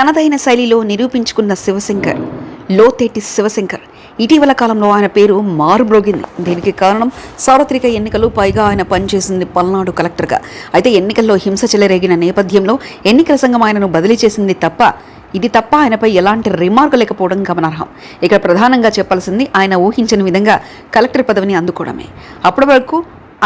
తనదైన శైలిలో నిరూపించుకున్న శివశంకర్ లోతేటి శివశంకర్. ఇటీవల కాలంలో ఆయన పేరు మారుమ్రోగింది. దీనికి కారణం సార్వత్రిక ఎన్నికలు పైగా ఆయన పనిచేసింది పల్నాడు కలెక్టర్గా. అయితే ఎన్నికల్లో హింస చెలరేగిన నేపథ్యంలో ఎన్నికల సంఘం ఆయనను బదిలీ చేసింది తప్ప ఇది తప్ప ఆయనపై ఎలాంటి రిమార్కు లేకపోవడం గమనార్హం. ఇక్కడ ప్రధానంగా చెప్పాల్సింది ఆయన ఊహించని విధంగా కలెక్టర్ పదవిని అందుకోవడమే. అప్పటి వరకు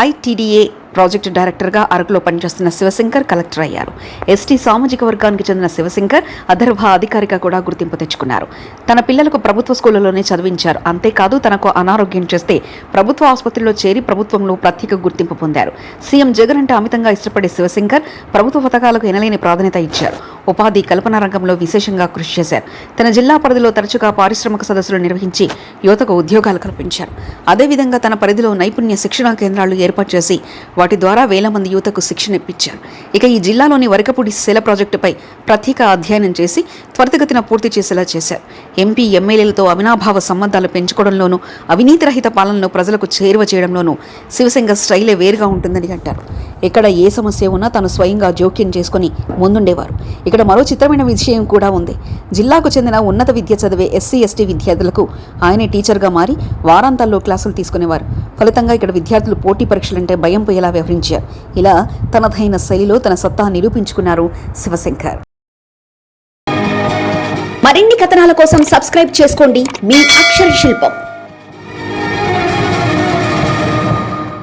ఐటీడీఏ ప్రాజెక్టు డైరెక్టర్గా అరకులో పనిచేస్తున్న శివశంకర్ కలెక్టర్ అయ్యారు. ఎస్టీ సామాజిక వర్గానికి చెందిన శివశంకర్ అధర్భ అధికారిగా కూడా గుర్తింపు తెచ్చుకున్నారు. తన పిల్లలకు ప్రభుత్వ స్కూళ్ళలోనే చదివించారు. అంతేకాదు తనకు అనారోగ్యం చేస్తే ప్రభుత్వ ఆసుపత్రిలో చేరి ప్రభుత్వంలో ప్రత్యేక గుర్తింపు పొందారు. సీఎం జగన్ అంటే అమితంగా ఇష్టపడే శివశంకర్ ప్రభుత్వ పథకాలకు ఎనలేని ప్రాధాన్యత ఇచ్చారు. ఉపాధి కల్పన రంగంలో విశేషంగా కృషి చేశారు. తన జిల్లా పరిధిలో తరచుగా పారిశ్రామిక సదస్సులు నిర్వహించి యువతకు ఉద్యోగాలు కల్పించారు. అదేవిధంగా తన పరిధిలో నైపుణ్య శిక్షణా కేంద్రాలు ఏర్పాటు చేసి వాటి ద్వారా వేల మంది యువతకు శిక్షణ ఇప్పించారు. ఇక ఈ జిల్లాలోని వరకపూడి శిల ప్రాజెక్టుపై ప్రత్యేక అధ్యయనం చేసి త్వరితగతిన పూర్తి చేసేలా చేశారు. ఎంపీ ఎమ్మెల్యేలతో అవినాభావ సంబంధాలు పెంచుకోవడంలోనూ అవినీతి రహిత పాలనలో ప్రజలకు చేరువ చేయడంలోనూ శివసింగ స్టైలే వేరుగా ఉంటుందని అంటారు. ఎక్కడ ఏ సమస్య ఉన్నా తాను స్వయంగా జోక్యం చేసుకుని ముందుండేవారు. ఇక్కడ మరో చిత్రమైన విషయం కూడా ఉంది. జిల్లాకు చెందిన ఉన్నత విద్య చదివే ఎస్సీ ఎస్టీ విద్యార్థులకు ఆయనే టీచర్గా మారి వారాంతాల్లో క్లాసులు తీసుకునేవారు. ఫలితంగా ఇక్కడ విద్యార్థులు పోటీ పరీక్షలంటే భయం పోయేలా వ్యవహరించారు. ఇలా తనదైన శైలిలో తన సత్తా నిరూపించుకున్నారు శివశంకర్. మరిన్ని కథనాల కోసం సబ్స్క్రైబ్ చేసుకోండి. మీ అక్షర శిల్పం.